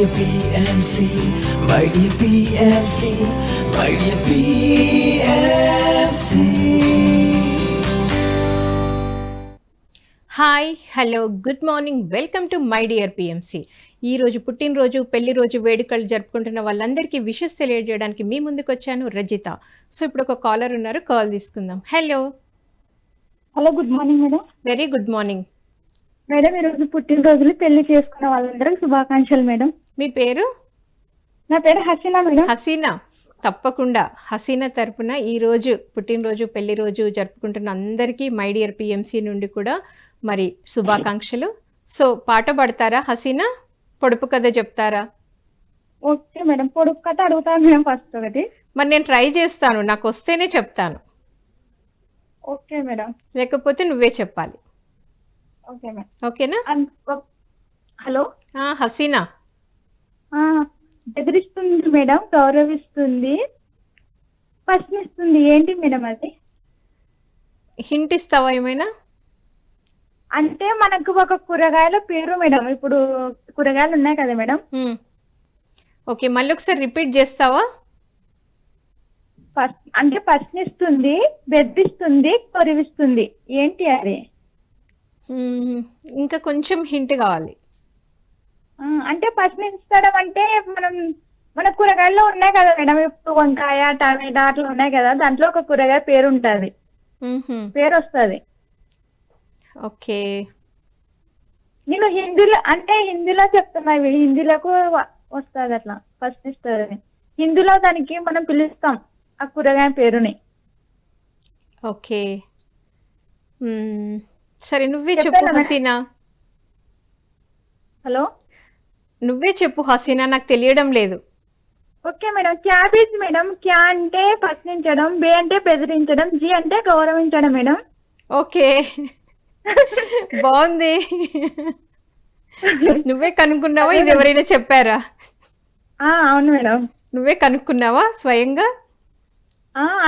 dear PMC, my dear PMC, my dear PMC. Hi hello good morning welcome to my dear PMC ఈ రోజు పుట్టినరోజు పెళ్ళి రోజు వేడుకలు జరుపుకుంటున్న వాళ్ళందరికీ విషెస్ తెలియజేయడానికి మీ ముందుకు వచ్చాను రజిత. సో ఇప్పుడు ఒక కాలర్ ఉన్నారు కాల్ తీసుకుందాం. Hello hello good morning madam very good morning madam ఈరోజు పుట్టినరోజులు పెళ్ళి చేసుకున్న వాళ్ళందరికీ శుభాకాంక్షలు మేడం మీ పేరు? నా పేరు హసీనా మేడం. హసీనా. తప్పకుండా. హసీనా తరపున ఈ రోజు పుట్టినరోజు పెళ్ళి రోజు జరుపుకుంటున్న అందరికీ మై డియర్ పిఎంసి నుండి కూడా మరి శుభాకాంక్షలు. సో పాట పాడతారా హసీనా? పొడుపు కథ చెప్తారా? Okay madam. పొడుపు కథ అడుగుతాను మేడం ఫస్ట్ ఒకటి. మరి నేను ట్రై చేస్తాను. నాకు వస్తేనే చెప్తాను. Okay madam. లేకపోతే నువ్వే చెప్పాలి. Okay madam. ఓకేనా? హలో? హసీనా. బెదిరిస్తుంది మేడం గౌరవిస్తుంది. ప్రశ్నిస్తుంది ఏంటి మేడం అది? హింట్ ఇస్తావా ఏమైనా? అంటే మనకు ఒక కూరగాయల పేరు మేడం ఇప్పుడు కూరగాయలు ఉన్నాయి కదా మేడం. ఓకే మళ్ళీ ఒకసారి రిపీట్ చేస్తావా? అంటే ప్రశ్నిస్తుంది బెదిరిస్తుంది గౌరవిస్తుంది. ఏంటి అది. ఇంకా కొంచెం హింట్ కావాలి. అంటే ప్రశ్నించడం అంటే మనం మన కూరగాయల్లో ఉన్నాయి కదా మేడం. ఇప్పుడు వంకాయ టమాటా అట్లా ఉన్నాయి కదా. దాంట్లో ఒక కూరగాయ పేరు ఉంటుంది. పేరు వస్తుంది ఓకే. నేను హిందీలో అంటే హిందీలో చెప్తున్నా ఇవి. హిందీలోకి వస్తుంది అట్లా. ప్రశ్నిస్తుంది హిందీలో దానికి మనం పిలుస్తాం ఆ కూరగాయ పేరుని. ఓకే. సరే నువ్వే చెప్పు? హసీనా. హలో? నువ్వే చెప్పు హసీనా నాకు తెలియడం లేదు. Okay madam. Cabbage madam. క్యా అంటే ప్రశ్నించడం బే అంటే బెదిరించడం జీ అంటే గౌరవించడం మేడం. ఓకే. బాగుంది. నువ్వే కనుక్కున్నావా? ఇది ఎవరైనా చెప్పారా? అవును మేడం. నువ్వే కనుక్కున్నావా స్వయంగా?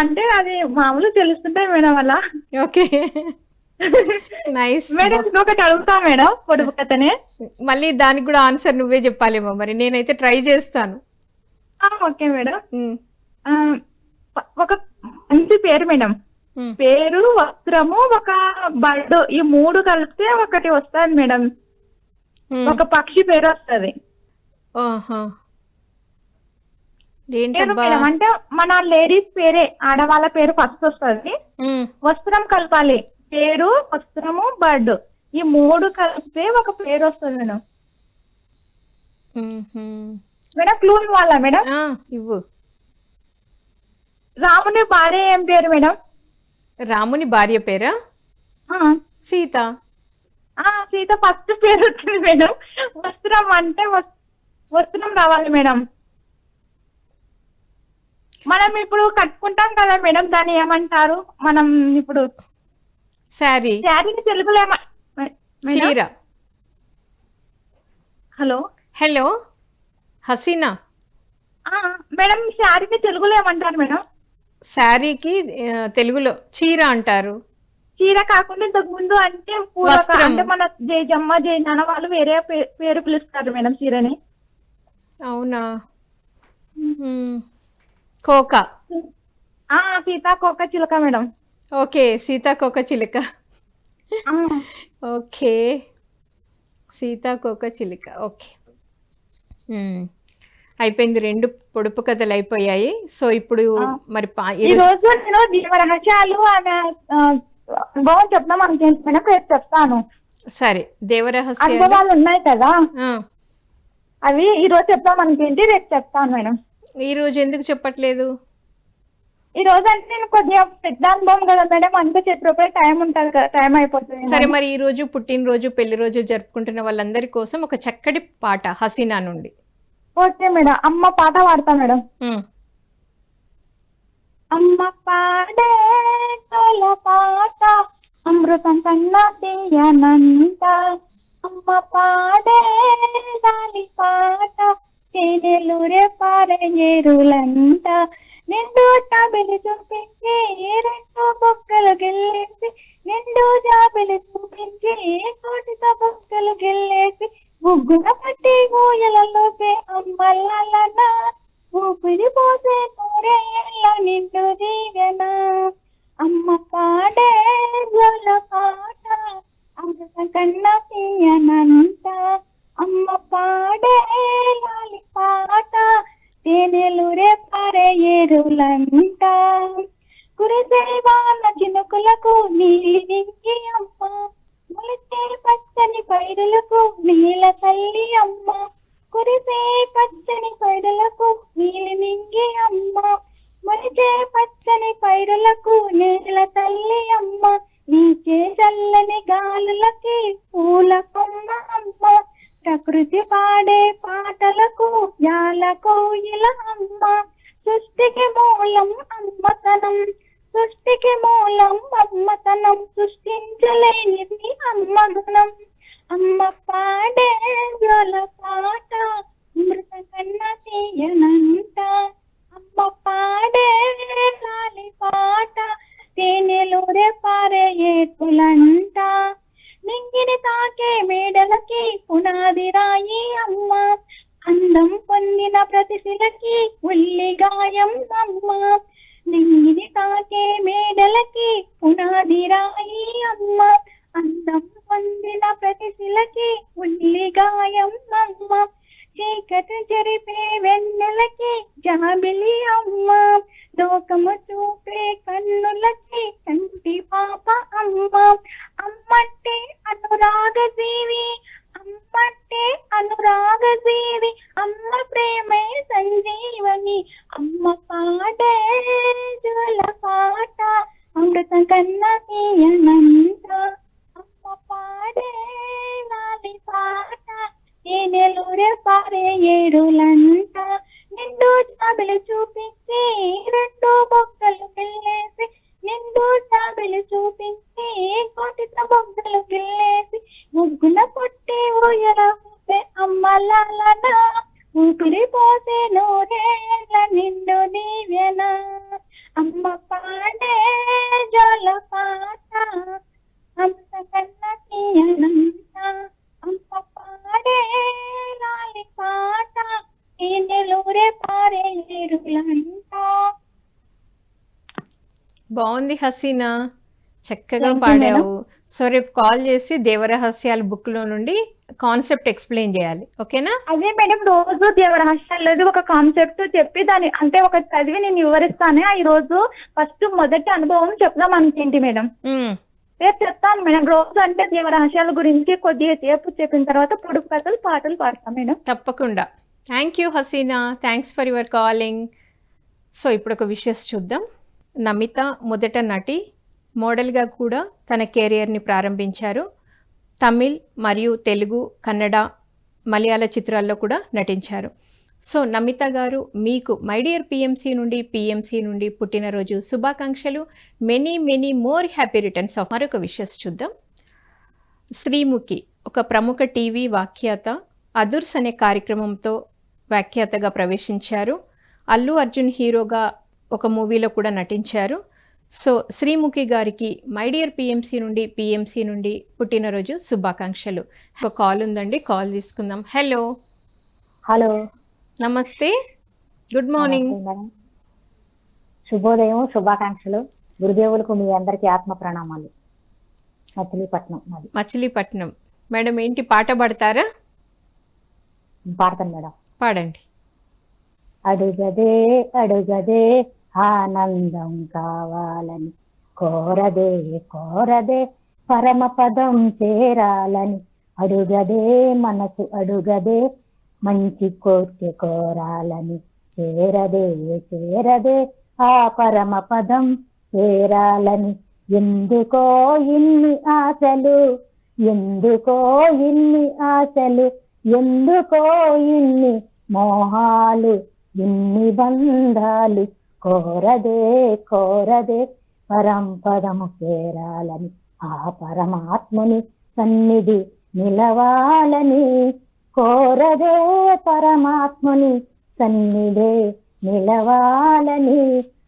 అంటే అది మామూలు తెలుస్తుంటాయి మేడం అలా. ఓకే. నైస్ మేడం ఇంకొకటి అడుగుతా మేడం? పొడుపు కథనే మళ్ళీ దానికి కూడా ఆన్సర్ నువ్వే చెప్పాలేమో మరి. నేనైతే ట్రై చేస్తాను. Okay madam. ఒక మంచి పేరు మేడం. పేరు వస్త్రము ఒక బర్డ్. ఈ మూడు కలిపితే ఒకటి వస్తుంది మేడం. ఒక పక్షి పేరు వస్తుంది. అంటే మన లేడీస్ పేరే ఆడవాళ్ళ పేరు ఫస్ట్ వస్తుంది. వస్త్రం కలపాలి. పేరు వస్త్రము బర్డ్. ఈ మూడు కలిపితే ఒక పేరు వస్తుంది మేడం. మేడం క్లూ ఇవ్వాలా మేడం? ఇవ్వు. రాముని భార్య ఏం పేరు మేడం? రాముని భార్య పేరా? సీత. ఆ, సీత ఫస్ట్ పేరు వచ్చింది మేడం. వస్త్రం అంటే వస్- వస్త్రం రావాలి మేడం. మనం ఇప్పుడు కట్టుకుంటాం కదా మేడం దాన్ని ఏమంటారు? మనం ఇప్పుడు శారీ. శారీని తెలుగులో? చీర. హలో? హలో? హసీనా? ఆ, మేడం శారీని తెలుగులో ఏమంటారు మేడం? శారీకి తెలుగులో చీర అంటారు. చీర కాకుండా ఇంతకు ముందు అంటే. అంటే మన జయజమ్మ జయనాన్న వాళ్ళు వేరే పేరు పిలుస్తారు మేడం చీరని. అవునా. కోక. ఆ సీతాకోక చిలక మేడం. ఓకే సీతాకోక చిలుక. ఓకే. సీతాకోక చిలుక ఓకే. అయిపోయింది రెండు పొడుపు కథలు అయిపోయాయి. సో ఇప్పుడు. మరి ఈ రోజు నేను అనుభవం అనుకుంటున్నాను. చెప్తాను. సరే దేవరహస్యాలు అనుభవాలు ఉన్నాయి కదా. అవి ఈ రోజు చెప్దాం అనుకుంటే రేపు చెప్తాను మేడం. ఈ రోజు ఎందుకు చెప్పట్లేదు? ఈ రోజు అంటే నేను కొద్దిగా పెద్ద అనుభవం కదా మేడం అంతే చెప్పేటప్పుడు టైం ఉంటుంది కదా టైం అయిపోతుంది సరే మరి ఈ రోజు పుట్టినరోజు పెళ్ళి రోజు జరుపుకుంటున్న వాళ్ళందరి కోసం ఒక చక్కటి పాట హసీనా నుండి. ఓకే మేడం అమ్మ పాట పాడతా మేడం. అమ్మ పాడే తల పాట అమృతం కన్నా తీయనంట. అమ్మ పాడే దాని పాట పారేరులంట నిండు జాబిలి చూపించి రెండు బొక్కలు గిల్లేసి రేపారే ఏరులంట కురిసే వాళ్ళ చినుకులకు నీలి అమ్మ? మొలిచే పచ్చని పైరులకు నీల తల్లి అమ్మ. కురిసే పచ్చని పైరులకు నీలి నింగి అమ్మ? మొలిచే పచ్చని పైరులకు నీల తల్లి అమ్మ. నీచే చల్లని గాలులకి పూల కొమ్మ అమ్మ. ప్రకృతి పాడే పాటలకు జాల కోయిల అమ్మ. సృష్టికి మూలం అమ్మతనం సృష్టికి మూలం అమ్మతనం. సృష్టించలేనిది అమ్మగుణం. అమ్మ అమ్మ. చీకటి జరిపే వెన్నెలకి జాబిలి అమ్మ. లోకము చూపే కన్నులకి కంటి పాప అమ్మ. అమ్మంటే అనురాగ జీవి అమ్మంటే అనురాగ జీవి అమ్మ ప్రేమే సంజీవని. అమ్మ పాడే జల పాట. అమృతం కన్నా తీయనంత అమ్మ పాడే నాలి పాట. తేనెలూరే పారే ఏడులంట నిండు చాబిలు చూపించి రెండు హసీనా చక్కగా పాడావు. సో రేపు కాల్ చేసి దేవరహస్యాల book లో నుండి కాన్సెప్ట్ ఎక్స్ప్లెయిన్ చేయాలి. ఓకేనా? అదే మేడం రోజు దేవరహస్యాలది ఒక కాన్సెప్ట్ చెప్పి దాని అంటే ఒక చదివి నేను వివరిస్తాను. ఈ రోజు ఫస్ట్ మొదటి అనుభవం చెప్దాం అనుకుంటి మేడం. రేపు చెప్తాను మేడం. రోజు అంటే దేవరహస్యాల గురించి కొద్దిగా సేపు చెప్పిన తర్వాత పొడుపు కథలు పాటలు పాడతాం మేడం. తప్పకుండా. Thank you Hasina. Thanks for your calling. So ఇప్పుడు ఒక విషయస్ చూద్దాం. నమిత మొదట నటి మోడల్గా కూడా తన కెరియర్ని ప్రారంభించారు. తమిళ్ మరియు తెలుగు కన్నడ మలయాళ చిత్రాల్లో కూడా నటించారు. సో నమిత గారు మీకు మై డియర్ నుండి పిఎంసీ నుండి పుట్టినరోజు శుభాకాంక్షలు. Many many more happy returns of మరొక విషయస్ చూద్దాం. శ్రీముఖి ఒక ప్రముఖ టీవీ వాఖ్యాత అదుర్స్ అనే కార్యక్రమంతో వ్యాఖ్యాతగా ప్రవేశించారు. అల్లు అర్జున్ హీరోగా ఒక మూవీలో కూడా నటించారు. సో శ్రీముఖి గారికి మై డియర్ పిఎంసి నుండి పిఎంసి నుండి పుట్టినరోజు శుభాకాంక్షలు. ఒక కాల్ ఉందండి కాల్ తీసుకుందాం. హలో. హలో. నమస్తే. Good morning. శుభోదయం శుభాకాంక్షలు. గురుదేవులకు మీ అందరికీ ఆత్మ ప్రణామాలు. మచిలీపట్నం మాది. మచిలీపట్నం. మేడం ఏంటి పాట పాడతారా? పాడతాను మేడం. పాడండి. అడుగదే అడుగదే ఆనందం కావాలని కోరదే కోరదే పరమపదం చేరాలని అడుగదే మనసు అడుగదే మంచి కోర్కె కోరాలని చేరదే చేరదే ఆ పరమ పదం చేరాలని ఎందుకో ఇన్ని ఆశలు ఎందుకో ఇన్ని ఆశలు ఎందుకో ఇన్ని మోహాలు ఇన్ని బంధాలు కోరదే కోరదే పరంపదము చేరాలని ఆ పరమాత్ముని సన్నిధి నిలవాలని కోరదే పరమాత్ముని సన్నిధే నిలవాలని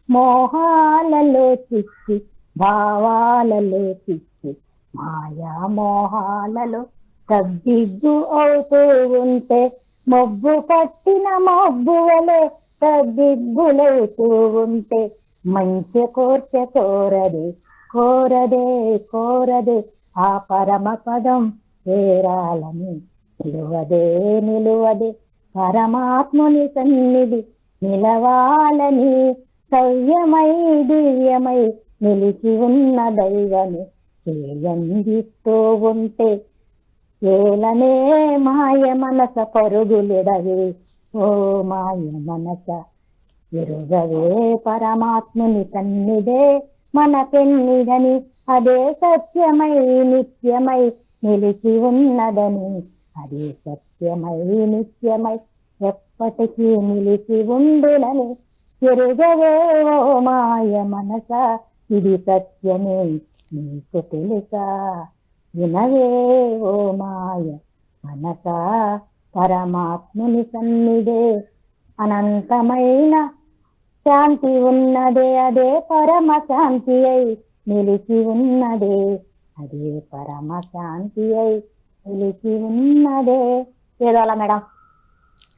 మోహాలలో చిక్కి భావాలలో చిక్కి మాయా మోహాలలో తగ్గిగ్గు అవుతూ ఉంటే మొబ్బు పట్టిన మబ్బువలే తగ్గిగ్గులవుతూ ఉంటే మంచి కోర్చ కోరది కోరదే కోరదే. ఆ పరమ పదం చేరాలని నిలువదే నిలువదే. పరమాత్ముని సన్నిధి నిలవాలని సవ్యమై దివ్యమై నిలిచి ఉన్న దైవమే. చేయందిస్తూ ఉంటే ఏలనే మాయ మనస పరుగులిడవే. ఓ మాయ మనస. ఎరుగవే పరమాత్ముని సన్నిధే మన పెన్నిదని అదే సత్యమై నిత్యమై నిలిచి ఉన్నదని. అదే సత్యమై నిత్యమై ఎప్పటికీ నిలిచి ఉండునని. ఎరుగవే ఓ మాయ మనస ఇది సత్యమే నీకు తెలుసా? వినవే ఓ మాయ మనసా. పరమాత్ముని సన్నిధే. అనంతమైన శాంతి ఉన్నదే అదే పరమ శాంతి అయి నిలిచి ఉన్నదే. అదే పరమ శాంతి అయి నిలిచి ఉన్నదే. ఏదో మేడం?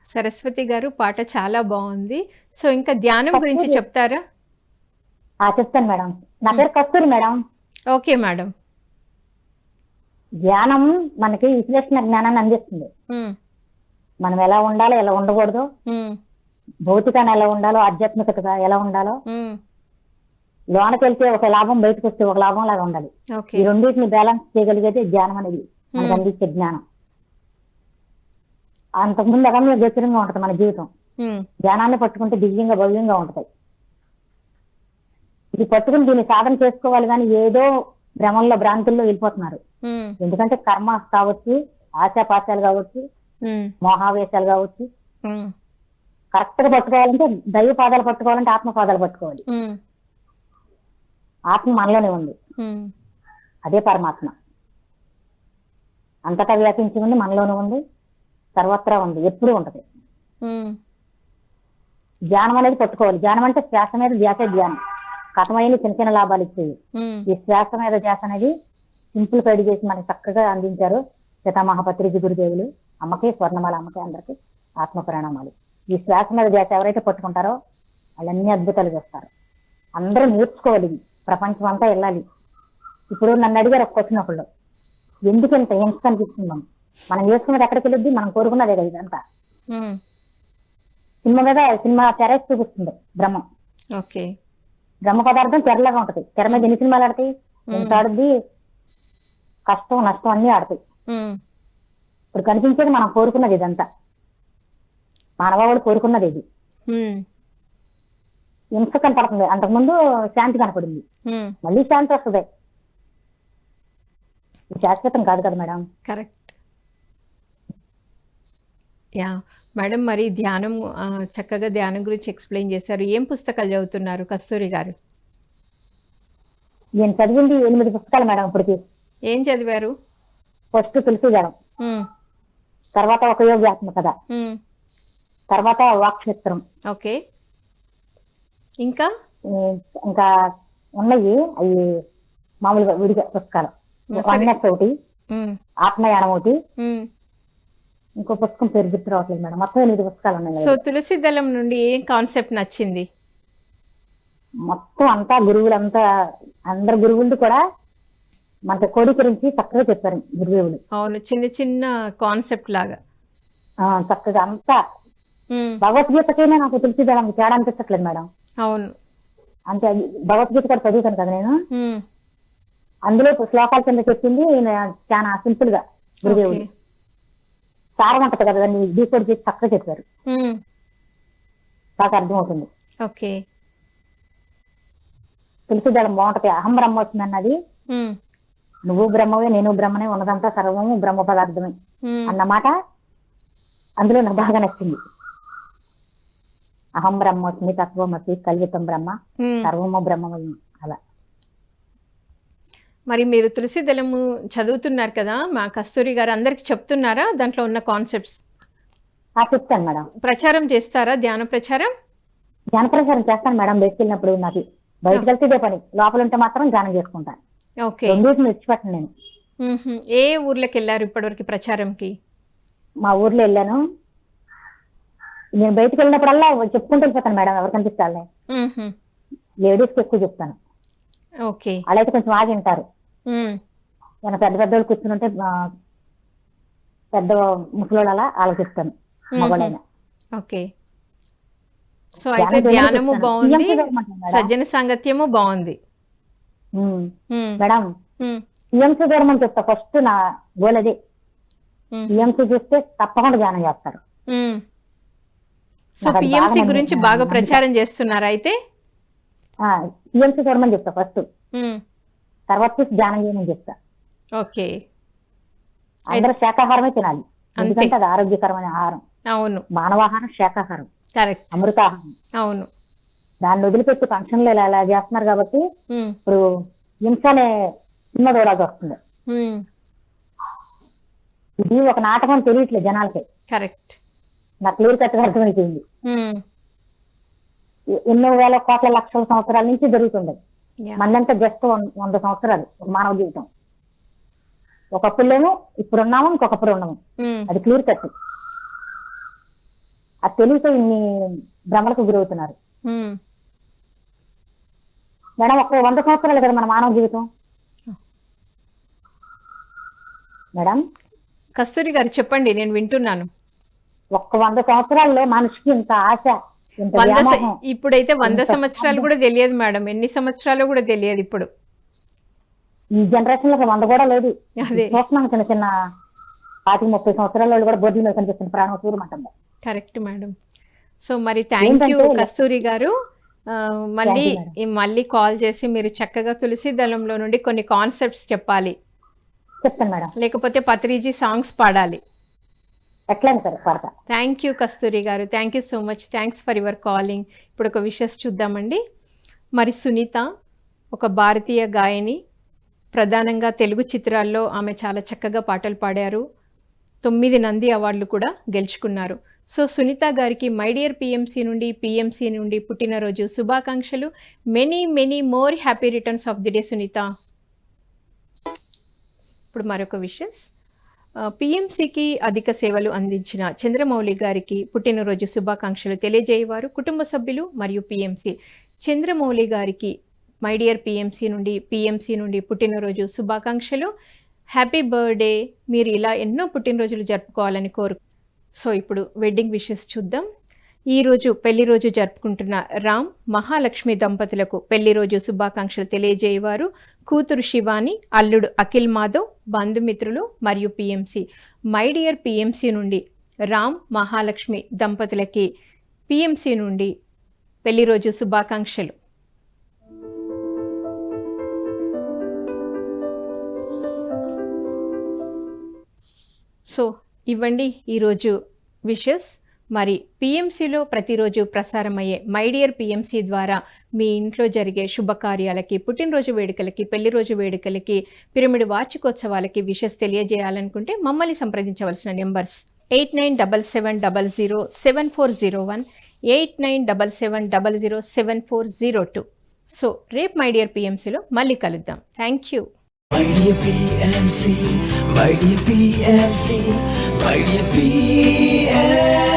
సరస్వతి గారు పాట చాలా బాగుంది. సో ఇంకా ధ్యానం గురించి చెప్తారా? ఆ చెప్తాను మేడం. నా పేరు కస్తూరి మేడం. Okay madam. ధ్యానం మనకి విశ్లేషణ జ్ఞానాన్ని అందిస్తుంది. మనం ఎలా ఉండాలో ఎలా ఉండకూడదు. భౌతికంగా ఎలా ఉండాలో ఆధ్యాత్మికతగా ఎలా ఉండాలో. లోనకి వెళ్తే ఒక లాభం బయటకు వస్తే ఒక లాభం లాగా ఉండాలి ఈ రెండింటిని బ్యాలెన్స్ చేయగలిగేది ధ్యానం అనేది మనకు. అందించే జ్ఞానం. అంతకుముందు అగమ్య గోచరంగా ఉంటుంది మన జీవితం. ధ్యానాన్ని పట్టుకుంటే దివ్యంగా భవ్యంగా ఉంటుంది. ఇది పట్టుకుని దీన్ని సాధన చేసుకోవాలి కానీ ఏదో భ్రమంలో భ్రాంతుల్లో వెళ్ళిపోతున్నారు. ఎందుకంటే కర్మ కావచ్చు ఆశాపాశాలు కావచ్చు మోహావేశాలు కావచ్చు. కరెక్ట్గా పట్టుకోవాలంటే దైవ పాదాలు పట్టుకోవాలంటే ఆత్మ పాదాలు పట్టుకోవాలి ఆత్మ మనలోనే ఉంది. అదే పరమాత్మ. అంతటా వ్యాపించి ఉంది మనలోనే ఉంది సర్వత్రా ఉంది ఎప్పుడూ ఉంటది. ధ్యానం అనేది పట్టుకోవాలి. ధ్యానం అంటే శ్వాస మీద ధ్యాస ధ్యానం. కథమైన చిన్న చిన్న లాభాలు ఇచ్చేవి. ఈ శ్వాస మీద ధ్యాస అనేది సింపుల్ చేసి మనకి చక్కగా అందించారు. సీతామహాపత్రికి గురుదేవులు. అమ్మకి స్వర్ణమాల అమ్మకి అందరికి ఆత్మ ప్రణామాలు ఈ శ్వాస మీద ధ్యాస ఎవరైతే పట్టుకుంటారో వాళ్ళన్నీ అద్భుతాలు చేస్తారు. అందరూ నేర్చుకోవాలి. ప్రపంచం అంతా వెళ్ళాలి. ఇప్పుడు నన్ను అడిగారు ఒక క్వశ్చన్ ఒకళ్ళు. ఎందుకు ఇంత హింస కనిపిస్తున్నాం మనం? చేసుకున్నది ఎక్కడికి వెళ్ళొద్ది? మనం కోరుకున్నదే కదా ఇదంతా సినిమా మీద సినిమా తెర చూపిస్తుంది బ్రహ్మం. ఓకే. బ్రహ్మ పదార్థం తెరలాగా ఉంటది. తెర మీద ఎన్ని సినిమాలు ఆడతాయి? ఎంత ఆడుద్ది? కష్టం నష్టం అన్ని ఆడతాయి. ఇప్పుడు కనిపించేది మనం కోరుకున్నది ఇదంతా. మానవాళుడు కోరుకున్నది ఇది. హింస కనపడుతుంది. అంతకుముందు శాంతి కనపడింది. మళ్ళీ శాంతి వస్తుంది. శాశ్వతం కాదు కదా మేడం. కరెక్ట్. యా. మేడం మరి ధ్యానం చక్కగా ధ్యానం గురించి ఎక్స్ప్లెయిన్ చేశారు. ఏం పుస్తకాలు చదువుతున్నారు కస్తూరి గారు? నేను చదివింది ఎనిమిది పుస్తకాలు మేడం ఇప్పటికి. ఏం చదివారు? ఫస్ట్ తులసిదళం ఉమ్, తర్వాత ఒక యోగాత్మ కథ. ఉమ్, తర్వాత వాక్షేత్రం ఓకే. ఇంకా? ఇంకా ఉన్నాయి. అవి మామూలుగా విడిగా పుస్తకాలు. వన్నెస్ ఒకటి ఆత్మయానం ఒకటి. ఇంకో పుస్తకం పేరు గుర్తు రావట్లేదు మేడం. మొత్తం ఎనిమిది పుస్తకాలు ఉన్నాయి సో. తులసి దళం నుండి ఏం కాన్సెప్ట్ నచ్చింది? మొత్తం అంతా గురువులంతా అందరు గురువులు కూడా మనకి కోడి గురించి చక్కగా చెప్పారు గురుదేవులు. అవును చిన్న చిన్న కాన్సెప్ట్ లాగా. చక్కగా అంతా భగవద్గీతకైనా నాకు తెలిసి దానికి తేడా అనిపించట్లేదు మేడం. అవును. అంటే భగవద్గీత కూడా చదువుతాను కదా నేను. అందులో శ్లోకాల కింద చెప్పింది చాలా సింపుల్గా గురుదేవులు ఓకే. సారం ఉంటది కదా దాన్ని డీకోడ్ చేసి చక్కగా చెప్పారు. నాకు అర్థమవుతుంది. ఓకే. తెలిసి దాని బాగుంటది అహం బ్రహ్మ వచ్చింది అన్నది నువ్వు బ్రహ్మవే నేను బ్రహ్మనే ఉన్నదంతా సర్వము బ్రహ్మ పదార్థమే అన్నమాట. అందులో నాకు బాగా నచ్చింది. అహం బ్రహ్మోస్మి తత్వమసి కల్వితం బ్రహ్మ. సర్వము బ్రహ్మమయం అలా. మరి మీరు తులసి దళము చదువుతున్నారు కదా మా కస్తూరి గారు అందరికి చెప్తున్నారా దాంట్లో ఉన్న కాన్సెప్ట్స్ ఆ చెప్తాను మేడం. ప్రచారం చేస్తారా? ధ్యాన ప్రచారం? ధ్యానప్రచారం చేస్తాను మేడం బయటకు వెళ్ళినప్పుడు నాకు బయటకు వెళ్తే ఇదే పని. లోపల ఉంటే మాత్రం ధ్యానం చేసుకుంటాను. ఓకే. రెండింటిని విడిచిపెట్టను నేను. ఏ ఊర్లోకి వెళ్ళారు ఇప్పటివరకు ప్రచారంకి? మా ఊర్లో వెళ్ళాను. నేను బయటకు వెళ్ళినప్పుడల్లా చెప్పుకుంటూ వెళ్ళిపోతాను మేడం ఎవరు కనిపిస్తాలే మ్మ్హ. లేడీస్కి ఎక్కువ చెప్తాను. ఓకే. వాళ్ళైతే కొంచెం ఆగి ఉంటారు. నేను పెద్ద పెద్ద వాళ్ళు కూర్చుంటే ఆ, పెద్ద ముసలోళ్ళు అలా ఆలోచిస్తాను మగవాళ్ళైనా. ఓకే. సో అయితే ధ్యానము బాగుంది. సజ్జన సాంగత్యము బాగుంది. మేడం టీఎంసీ గవర్నమెంట్ చెప్తా ఫస్ట్ నా గోల్ అదే టీఎంసీ చూస్తే తప్పకుండా ధ్యానం చేస్తారు. సో పిఎంసి గురించి బాగా. ప్రచారం చేస్తున్నారా అయితే? టీఎంసీ గవర్నమెంట్ చెప్తా ఫస్ట్ తర్వాత చూసి ధ్యానం చేయమని చెప్తా ఓకే అందరూ శాకాహారమే తినాలి. ఎందుకంటే అది ఆరోగ్యకరమైన ఆహారం అవును మానవాహారం శాకాహారం కరెక్ట్ అమృతాహారం అవును దాన్ని వదిలిపెట్టి ఫంక్షన్లు ఇలా ఇలా చేస్తున్నారు కాబట్టి ఇప్పుడు హింస అనే సినిమా చూడాల్సి వస్తుంది ఇది ఒక నాటకం తెలియట్లేదు జనాలకి. కరెక్ట్. నాకు క్లియర్ కట్ అర్థమైపోయింది. ఎన్నో వేల కోట్ల లక్షల సంవత్సరాల నుంచి జరుగుతుంది. యా. మందంతా జస్ట్ వంద సంవత్సరాలు ఒక మానవ జీవితం. ఒకప్పుడులేమో ఇప్పుడు ఉన్నాము ఇంకొకప్పుడు ఉన్నాము. అది క్లియర్ కట్. అది తెలియక ఇన్ని భ్రమలకు గురవుతున్నారు. మేడం ఒక వంద సంవత్సరాలు కదా మన మానవ జీవితం. మేడం? కస్తూరి గారు చెప్పండి నేను వింటున్నాను. ఒక్క వంద సంవత్సరాల్లో మనిషికి ఇంత ఆశ వంద ఇప్పుడైతే వంద సంవత్సరాలు కూడా తెలియదు మేడం. ఎన్ని సంవత్సరాలు కూడా తెలియదు ఇప్పుడు. ఈ జనరేషన్లో వంద కూడా లేదు. అదే. చూస్తున్నాం చిన్న చిన్న పాతిక ముప్పై సంవత్సరాల వాళ్ళు కూడా బొడ్డు మీద కనిపిస్తుంది ప్రాణం కరెక్ట్ మేడం. సో మరి థ్యాంక్ యూ కస్తూరి గారు. ఆ, మళ్ళీ ఈ మళ్ళీ కాల్ చేసి మీరు చక్కగా తులసి దళంలో నుండి కొన్ని కాన్సెప్ట్స్ చెప్పాలి. చెప్తాను మేడం. లేకపోతే పత్రిజీ సాంగ్స్ పాడాలి. ఎట్లయినా సరే పడతా? థ్యాంక్ యూ కస్తూరి గారు. Thank you so much thanks for your calling ఇప్పుడు ఒక విషయస్ చూద్దామండి. మరి సునీత ఒక భారతీయ గాయని ప్రధానంగా తెలుగు చిత్రాల్లో ఆమె చాలా చక్కగా పాటలు పాడారు. తొమ్మిది నంది అవార్డులు కూడా గెలుచుకున్నారు. సో సునీత గారికి మై డియర్ నుండి పిఎంసీ నుండి పుట్టినరోజు శుభాకాంక్షలు. Many many more happy returns of the day Sunitha. ఇప్పుడు మరొక విషయస్ పిఎంసికి అధిక సేవలు అందించిన చంద్రమౌళి గారికి పుట్టినరోజు శుభాకాంక్షలు తెలియజేయవారు కుటుంబ సభ్యులు మరియు పిఎంసి. చంద్రమౌళి గారికి మై డియర్ పిఎంసి నుండి పిఎంసి నుండి పుట్టినరోజు శుభాకాంక్షలు. హ్యాపీ బర్త్డే మీరు ఇలా ఎన్నో పుట్టినరోజులు జరుపుకోవాలని కోరు సో ఇప్పుడు వెడ్డింగ్ విషెస్ చూద్దాం. ఈరోజు పెళ్ళి రోజు జరుపుకుంటున్న రామ్ మహాలక్ష్మి దంపతులకు పెళ్ళి రోజు శుభాకాంక్షలు తెలియజేయవారు. కూతురు శివాని అల్లుడు అఖిల్ మాధవ్ బంధుమిత్రులు మరియు పిఎంసి మై డియర్ పిఎంసి నుండి రామ్ మహాలక్ష్మి దంపతులకి పిఎంసి నుండి పెళ్ళి రోజు శుభాకాంక్షలు. సో ఇవ్వండి. ఈరోజు విషెస్. మరి పిఎంసిలో ప్రతిరోజు ప్రసారమయ్యే మై డియర్ ద్వారా మీ ఇంట్లో జరిగే శుభకార్యాలకి పుట్టినరోజు వేడుకలకి పెళ్ళి రోజు వేడుకలకి పిరమిడ్ వార్షికోత్సవాలకి విషెస్ తెలియజేయాలనుకుంటే మమ్మల్ని సంప్రదించవలసిన numbers eight nine double seven double zero seven four zero one eight nine double seven double zero seven four zero two. So రేపు మై డియర్ మళ్ళీ కలుద్దాం. Thank you. Mighty be.